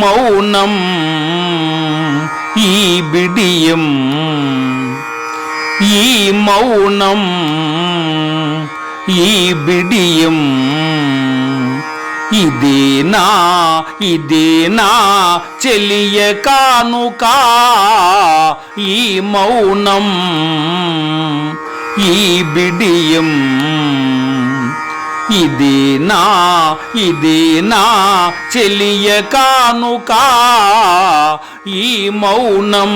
മൗനം ഈ ബിടിയും ഈ മൗനം ഈ ബിടിയും ఇదేనా ఇదేనా చెలియ కానుక ఈ మౌనం ఈ బిడియం. ఇదేనా ఇదేనా చెలియ కానుక ఈ మౌనం.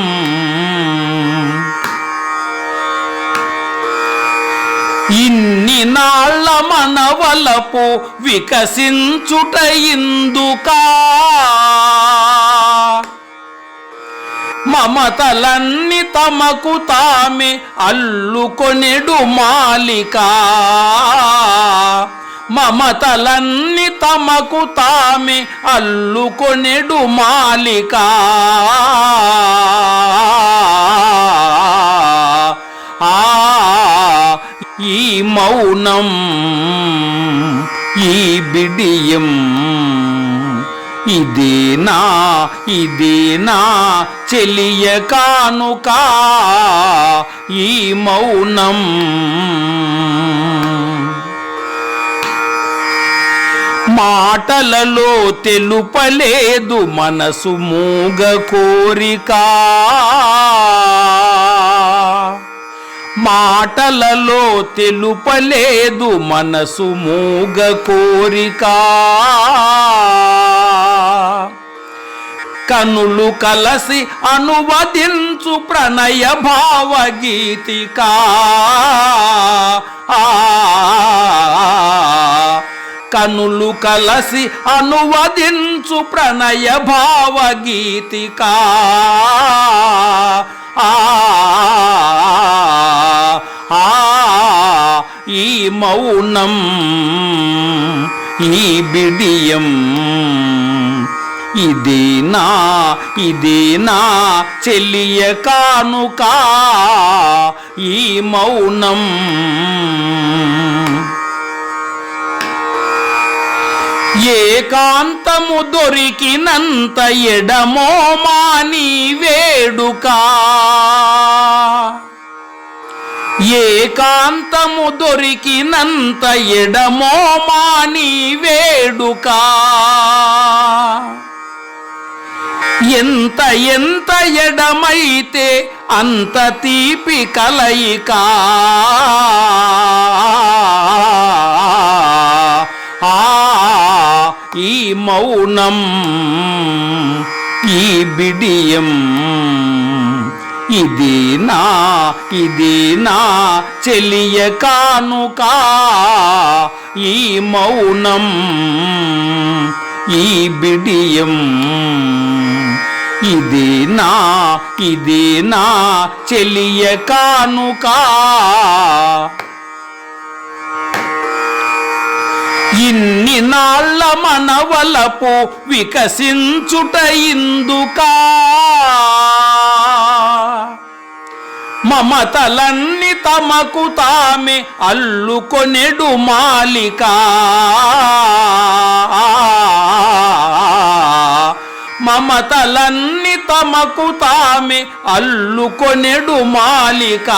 ఇన్ని నాళ్ళ మనవలపు వికసించుట ఇందుకా. మమతలన్ని తమకు తామే అల్లుకొనెడు మాలికా. మమతలన్ని తమకు తామే అల్లుకొనెడు మాలిక. ఆ ఈ మౌనం ఈ బిడియం ఇదేనా ఇదేనా చెలియ కానుక. ఈ మౌనం మాటలలో తెలుపలేదు మనసు మూగ కోరిక. మాటలలో తెలుపలేదు మనసు మూగ కోరిక. కనులు కలసి అనువదించు ప్రణయ భావగీతికా. ఆ కనులు కలసి అనువదించు ప్రణయ భావగీతికా. ఆ ఆ ఈ మౌనం ఈ బిడియం ఇదేనా ఇదేనా చెల్లియ కానుక. ఈ మౌనం ఏకాంతము దొరికినంత ఎడమో మాని వేడుక. ఏకాంతము దొరికినంత ఎడమో మాని వేడుక. ఎంత ఎంత ఎడమైతే అంత తీపి కలయికా. ఆ ఈ మౌనం ఈ బిడియం ఇది నా ఇది నా చెలియ కానుక. ఈ మౌనం ఈ బిడియం ఇది నా ఇది నా చెలియ కానుక. ఇన్ని నాళ్ళ మనవలపు వికసించుట ఇందుకా? మమతలన్ని తమకు తామే అల్లుకొనెడు మాలిక. మమతలన్ని తమకు తామే అల్లుకొనెడు మాలిక.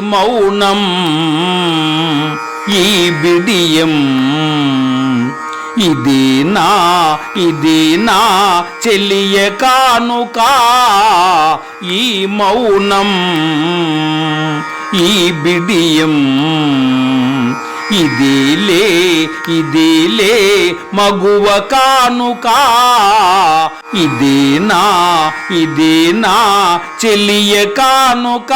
మౌనం ఈ బిడియం. ఇది నా ఇది నా చెలియ కానుక ఈ మౌనం ఈ బిడియం. ఇదిలే ఇదిలే మగువ కానుక ఇదేనా ఇదేనా చెలియ కానుక?